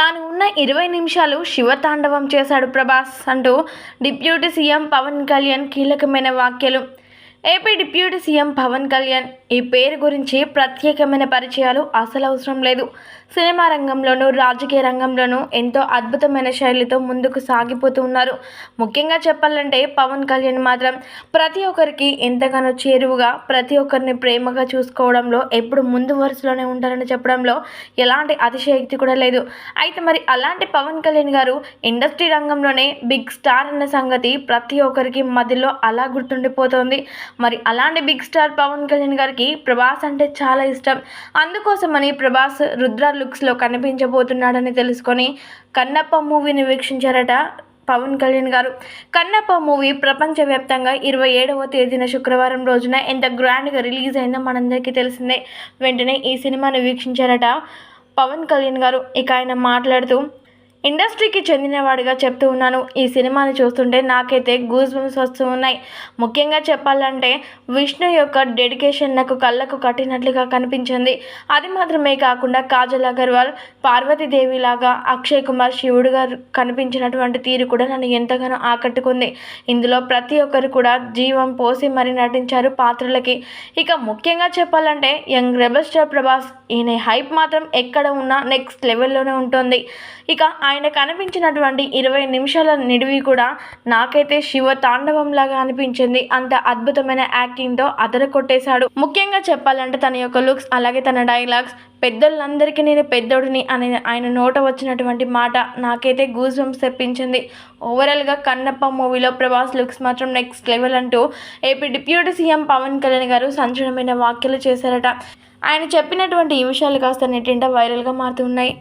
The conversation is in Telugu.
తాను ఉన్న ఇరవై నిమిషాలు శివతాండవం చేశాడు ప్రభాస్ అంటూ డిప్యూటీ సీఎం పవన్ కళ్యాణ్ కీలకమైన వ్యాఖ్యలు. AP deputy CM Pawan Kalyan ఈ పేరు గురించి ప్రత్యేకమైన పరిచయాలు అసలు అవసరం లేదు. సినిమా రంగంలోనూ రాజకీయ రంగంలోనూ ఎంతో అద్భుతమైన శైలితో ముందుకు సాగిపోతూ ఉన్నారు. ముఖ్యంగా చెప్పాలంటే పవన్ కళ్యాణ్ మాత్రం ప్రతి ఒక్కరికి ఎంతగానో చేరువుగా ప్రతి ఒక్కరిని ప్రేమగా చూసుకోవడంలో ఎప్పుడు ముందు వరుసలోనే ఉంటారని చెప్పడంలో ఎలాంటి అతిశయోక్తి కూడా లేదు. అయితే మరి అలాంటి పవన్ కళ్యాణ్ గారు ఇండస్ట్రీ రంగంలోనే బిగ్ స్టార్ అన్న సంగతి ప్రతి ఒక్కరికి మధ్యలో అలా గుర్తుండిపోతోంది. మరి అలాంటి బిగ్ స్టార్ పవన్ కళ్యాణ్ గారికి ప్రభాస్ అంటే చాలా ఇష్టం. అందుకోసమని ప్రభాస్ రుద్ర లుక్స్లో కనిపించబోతున్నాడని తెలుసుకొని కన్నప్ప మూవీని వీక్షించారట పవన్ కళ్యాణ్ గారు. కన్నప్ప మూవీ ప్రపంచవ్యాప్తంగా ఇరవై ఏడవ తేదీన శుక్రవారం రోజున ఎంత గ్రాండ్గా రిలీజ్ అయిందో మనందరికీ తెలిసిందే. వెంటనే ఈ సినిమాను వీక్షించారట పవన్ కళ్యాణ్ గారు. ఇక ఆయన మాట్లాడుతూ ఇండస్ట్రీకి చెందినవాడిగా చెప్తూ ఉన్నాను. ఈ సినిమాని చూస్తుంటే నాకైతే గూస్ బంప్స్ వస్తూ ఉన్నాయి. ముఖ్యంగా చెప్పాలంటే విష్ణు యొక్క డెడికేషన్ నాకు కళ్ళకు కట్టినట్లుగా కనిపించింది. అది మాత్రమే కాకుండా కాజల్ అగర్వాల్ పార్వతీదేవిలాగా అక్షయ్ కుమార్ శివుడుగా కనిపించినటువంటి తీరు కూడా నన్ను ఎంతగానో ఆకట్టుకుంది. ఇందులో ప్రతి ఒక్కరు కూడా జీవం పోసి మరి నటించారు పాత్రలకి. ఇక ముఖ్యంగా చెప్పాలంటే యంగ్ రెబల్ స్టార్ ప్రభాస్ ఈయన హైప్ మాత్రం ఎక్కడ ఉన్నా నెక్స్ట్ లెవెల్లోనే ఉంటుంది. ఇక ఆయన కనిపించినటువంటి ఇరవై నిమిషాల నిడివి కూడా నాకైతే శివ తాండవంలాగా అనిపించింది. అంత అద్భుతమైన యాక్టింగ్తో అదర కొట్టేశాడు. ముఖ్యంగా చెప్పాలంటే తన యొక్క లుక్స్ అలాగే తన డైలాగ్స్ పెద్దోళ్ళందరికీ నేను పెద్దోడిని అనే ఆయన నోట వచ్చినటువంటి మాట నాకైతే గూజ్ బంప్స్ తెప్పించింది ఓవరాల్గా కన్నప్ప మూవీలో ప్రభాస్ లుక్స్ మాత్రం నెక్స్ట్ లెవెల్ అంటూ AP deputy CM Pawan Kalyan గారు సంచలనమైన వ్యాఖ్యలు చేశారట. ఆయన చెప్పినటువంటి ఈ విషయాలు కాస్త నెట్టింట వైరల్గా మారుతున్నాయి.